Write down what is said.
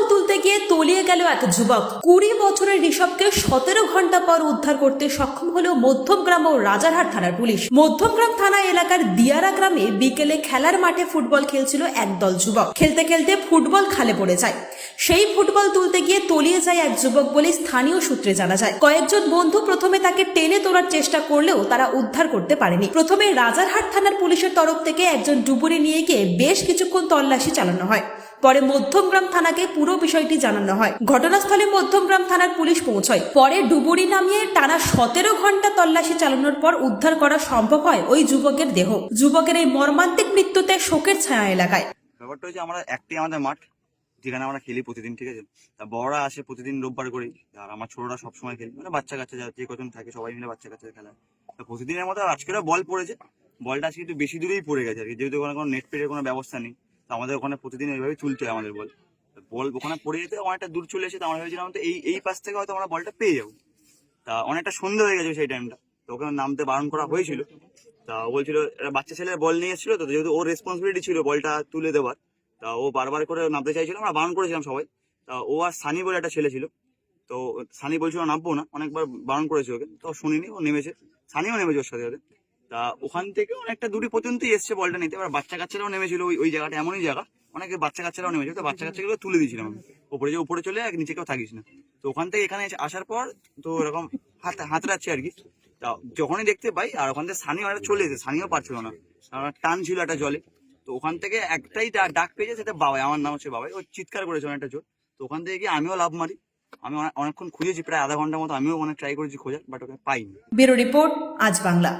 Football তুলতে গিয়ে তলিয়ে গেল এক যুবক। কুড়ি বছরের ঋষভকে সতেরো ঘণ্টা পর উদ্ধার করতে সক্ষম হলো মধ্যমগ্রাম ও রাজারহাট থানার পুলিশ। মধ্যমগ্রাম থানা এলাকার দিয়ারা গ্রামে বিকেলে খেলার মাঠে ফুটবল খেলছিল একদল যুবক। খেলতে খেলতে ফুটবল খালে পড়ে যায়। সেই ফুটবল তুলতে গিয়ে তলিয়ে যায় এক যুবক বলে স্থানীয় সূত্রে জানা যায়। কয়েকজন বন্ধু প্রথমে তাকে টেনে তোলার চেষ্টা করলেও তারা উদ্ধার করতে পারেনি। প্রথমে রাজারহাট থানার পুলিশের তরফ থেকে একজন ডুবুরি নিয়ে গিয়ে বেশ কিছুক্ষণ তল্লাশি চালানো হয়। পরে মধ্যমগ্রাম থানাকে পুরো বিষয়টি জানানো হয়। ঘটনাস্থলে মধ্যমগ্রাম থানার পুলিশ পৌঁছয়। পরে ডুবুরি নামিয়ে টানা সতেরো ঘণ্টা তল্লাশি চালানোর পর উদ্ধার করা সম্ভব হয় ওই যুবকের দেহ। যুবকের এই মর্মান্তিক মৃত্যুতে শোকের ছায়া এলাকায়। ব্যাপারটা হচ্ছে আমরা একটি আমাদের মাঠ, যেখানে আমরা খেলি প্রতিদিন, ঠিক আছে? তা বড়রা আসে প্রতিদিন রোববার করেই। আর আমার ছোটরা সবসময় খেলি মানে বাচ্চা কাচ্চা যা কজন থাকে, সবাই মিলে বাচ্চা কাচ্চা খেলা। তা প্রতিদিনের মতো আজকেরও বল পড়েছে। বলটা আজকে একটু বেশি দূরেই পড়ে গেছে আর কি। যেহেতু কোনো নেট পেটের কোনো ব্যবস্থা নেই। আমাদের ওখানে প্রতিদিন এইভাবে তুলতে হয় আমাদের বল। বল ওখানে পড়ে যেতে অনেকটা দূর চলে এসে, তো আমরা ভেবেছিলাম তো এই এই পাশ থেকে হয়তো আমরা বলটা পেয়ে যাব। তা অনেকটা সন্ধ্যা হয়ে গেছে সেই টাইমটা তো ওখানে নামতে বারণ করা হয়েছিল। তা ও বলছিল, একটা বাচ্চা ছেলে বল নিয়ে এসেছিল তো যেহেতু ওর রেসপন্সিবিলিটি ছিল বলটা তুলে দেওয়ার, তা ও বারবার করে নামতে চাইছিল, আমরা বারণ করেছিলাম সবাই। তা ও আর সানি বলে একটা ছেলে ছিল। তো সানি বলছিল, নামবো না। অনেকবার বারণ করেছে ওকে। তো শুনিনি, ও নেমেছে। সানিও নেমেছে ওর সাথে সাথে। তা ওখান থেকে অনেকটা দূরে পর্যন্তই এসছে বলটা নিতে। এবার বাচ্চা কাচ্চারাও নেমেছিল ওই ওই জায়গাটা, এমনই জায়গা। অনেকে বাচ্চা কাচ্চারাও নেমেছিল, তো বাচ্চা কাচ্চাগুলো তুলে দিয়েছিলাম আমি। উপরে যে উপরে চলে এক নিচে কেউ থাকিস না। তো ওখান থেকে এখানে আসার পর তো এরকম হাত হাতড়াচ্ছে আর কি। তা যখনই দেখতে পাই, আর ওখান থেকে সানি অনেকটা চলে এসেছে, সানিও পারছিল না। কারণ টান ছিল একটা জলে। তো ওখান থেকে একটাই ডাক পেয়েছে, সেটা বাবাই। আমার নাম হচ্ছে বাবাই। ও চিৎকার করেছে অনেকটা জোর। তো ওখান থেকে গিয়ে আমিও লাভ মারি। আমি অনেকক্ষণ খুঁজেছি, প্রায় আধা ঘণ্টার মতো আমিও অনেক ট্রাই করেছি খোঁজার বাট ওকে পাইনি। ব্যুরো রিপোর্ট, আজ বাংলা।